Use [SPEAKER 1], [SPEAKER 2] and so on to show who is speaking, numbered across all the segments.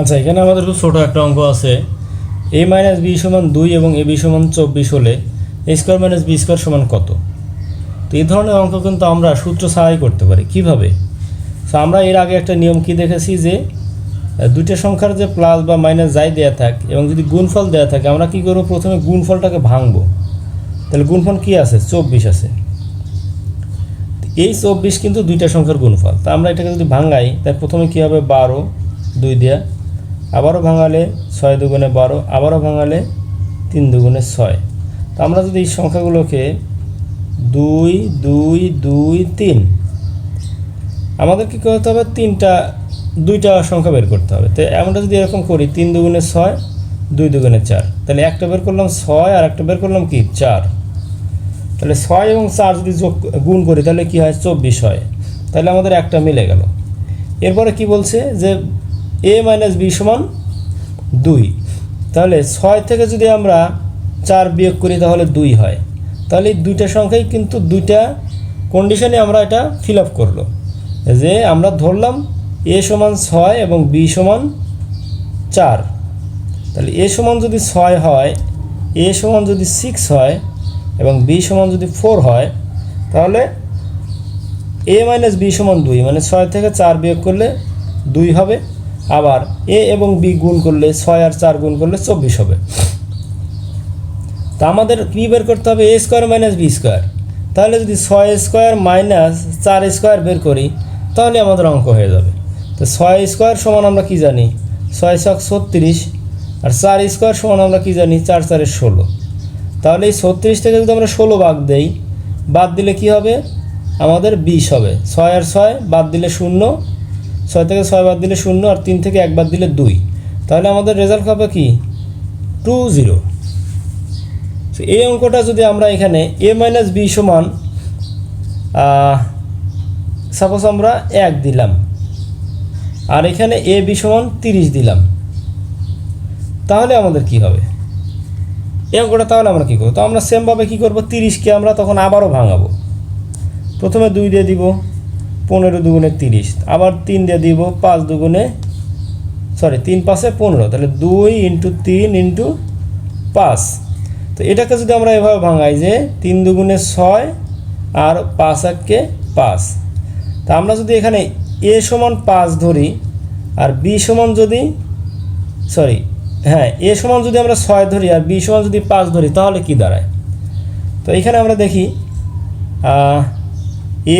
[SPEAKER 1] আচ্ছা এখানে আমাদের খুব ছোটো একটা অঙ্ক আছে। এ মাইনাস বি সমান দুই এবং এ বি সমান চব্বিশ হলে A square minus B square সমান কত? তো এই ধরনের অঙ্ক কিন্তু আমরা সূত্র ছাড়াই করতে পারি। কীভাবে? তো আমরা এর আগে একটা নিয়ম কি দেখেছি যে দুইটা সংখ্যার যে প্লাস বা মাইনাস যাই দেওয়া থাক এবং যদি গুণফল দেওয়া থাকে, আমরা কি করব? প্রথমে গুণফলটাকে ভাঙবো। তাহলে গুণফল কি আছে? চব্বিশ আছে। এই চব্বিশ কিন্তু দুইটা সংখ্যার গুণফল। তা আমরা এটাকে যদি ভাঙাই তাই প্রথমে কী হবে? বারো, দুই দেয়া। আবারও ভাঙালে ছয় দুগুণে বারো, আবারও ভাঙালে তিন দুগুণে ছয়। তো আমরা যদি এই সংখ্যাগুলোকে দুই দুই দুই, তিন, আমাদের কী করতে হবে? তিনটা, দুইটা সংখ্যা বের করতে হবে। তো আমরা যদি এরকম করি, তিন দুগুণে ছয়, দুই দুগুণে চার, তাহলে একটা বের করলাম ছয় আর একটা বের করলাম কি? চার। তাহলে ছয় এবং চার যদি যোগ, গুণ করি, তাহলে কী হয়? চব্বিশ হয়। তাহলে আমাদের একটা মিলে গেল। এরপরে কি বলছে? যে এ মাইনাস বি সমান দুই। তাহলে ছয় থেকে যদি আমরা চার বিয়োগ করি তাহলে দুই হয়। তাহলে এই দুইটা সংখ্যাই কিন্তু দুইটা কন্ডিশনে আমরা এটা ফিল আপ করল। যে আমরা ধরলাম এ সমান ছয় এবং বি সমান চার। তাহলে এ সমান যদি ছয় হয় এ সমান যদি সিক্স হয় এবং বি সমান যদি ফোর হয়, তাহলে এ মাইনাস বি সমান দুই মানে ছয় থেকে চার বিয়োগ করলে দুই হবে। আবার এ এবং বি গুণ করলে ছয় আর চার গুণ করলে চব্বিশ হবে। তা আমাদের কী বের করতে হবে? A square minus B square তাহলে যদি ছয় স্কোয়ার মাইনাস চার স্কোয়ার বের করি, তাহলে আমাদের অঙ্ক হয়ে যাবে। তো ছয় স্কোয়ার সমান আমরা কি জানি? ছয় ছক ছত্রিশ আর চার স্কোয়ার সমান আমরা কি জানি? চার চারের ষোলো। তাহলে এই ছত্রিশ থেকে যদি আমরা ষোলো বাদ দেই, বাদ দিলে কি হবে? আমাদের বিশ হবে। ছয় আর ছয় বাদ দিলে শূন্য। ছয় থেকে ছয় বাদ দিলে শূন্য আর তিন থেকে এক বাদ দিলে দুই। তাহলে আমাদের রেজাল্ট হবে কি? টু জিরো এই অঙ্কটা যদি আমরা এখানে এ মাইনাস বি সমান সাপোজ আমরা এক দিলাম। আর এখানে এ বি সমান তিরিশ দিলাম। তাহলে আমাদের কি হবে? এই অঙ্কটা তাহলে আমরা কী করব? তো আমরা সেমভাবে কী করব? তিরিশকে আমরা তখন আবারও ভাঙাবো। প্রথমে দুই দিয়ে দিব। পনেরো দুগুণে তিরিশ। আবার তিন দিয়ে দিব পাঁচ দুগুণে সরি তিন পাঁচে পনেরো। তাহলে দুই ইন্টু তিন ইন্টু পাঁচ। তো এটাকে যদি আমরা এভাবে ভাঙাই যে তিন দুগুণে ছয় আর পাঁচ এককে পাঁচ। তা আমরা যদি এখানে এ সমান পাঁচ ধরি আর বি সমান যদি সরি হ্যাঁ এ সমান যদি আমরা ছয় ধরি আর বি সমান যদি পাঁচ ধরি, তাহলে কি দাঁড়ায়? তো এখানে আমরা দেখি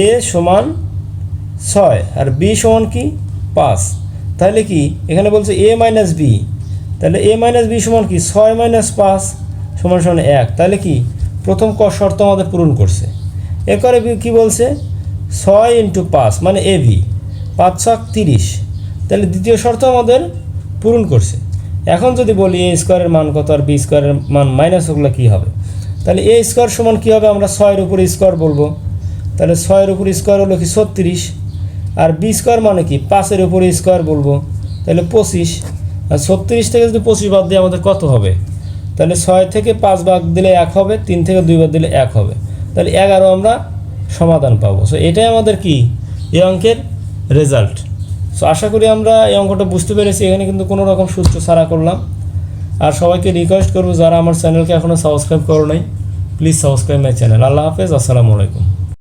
[SPEAKER 1] এ সমান ছয় আর বি সমান কি? পাঁচ। তাহলে কি? এখানে বলছে এ মাইনাস বি। তাহলে এ মাইনাস বি সমান কি? ছয় মাইনাস পাঁচ সমান সমান এক। তাহলে কি? প্রথম ক শর্ত আমাদের পূরণ করছে। এরপরে কি বলছে? ছয় ইন্টু পাঁচ মানে এ ভি। পাঁচ ছক তিরিশ। তাহলে দ্বিতীয় শর্ত আমাদের পূরণ করছে। এখন যদি বলি এ স্কোয়ারের মান কত আর বি স্কোয়ারের মান মাইনাস ওগুলো কী হবে? তাহলে এ স্কোয়ার সমান কী হবে? আমরা ছয়ের উপরে স্কোয়ার বলব। তাহলে ছয়ের উপর স্কোয়ার হলো কি ছত্রিশ। আর বি স্কোয়ার মানে কি? পাঁচের উপরে স্কোয়ার বলব। তাহলে পঁচিশ। আর ছত্রিশ থেকে যদি পঁচিশ বাদ দিয়ে আমাদের কত হবে? তাহলে ছয় থেকে পাঁচ বাদ দিলে এক হবে, তিন থেকে দুই বাদ দিলে এক হবে। তাহলে এগারো আমরা সমাধান পাবো। সো এটাই আমাদের কি? এই অঙ্কের রেজাল্ট সো আশা করি আমরা এই অঙ্কটা বুঝতে পেরেছি। এখানে কিন্তু কোনো রকম সুস্থ সারা করলাম। আর সবাইকে রিকোয়েস্ট করব, যারা আমার চ্যানেলকে এখনও সাবস্ক্রাইব করো নাই প্লিজ সাবস্ক্রাইব মাই চ্যানেল আল্লাহ হাফেজ, আসসালামু আলাইকুম।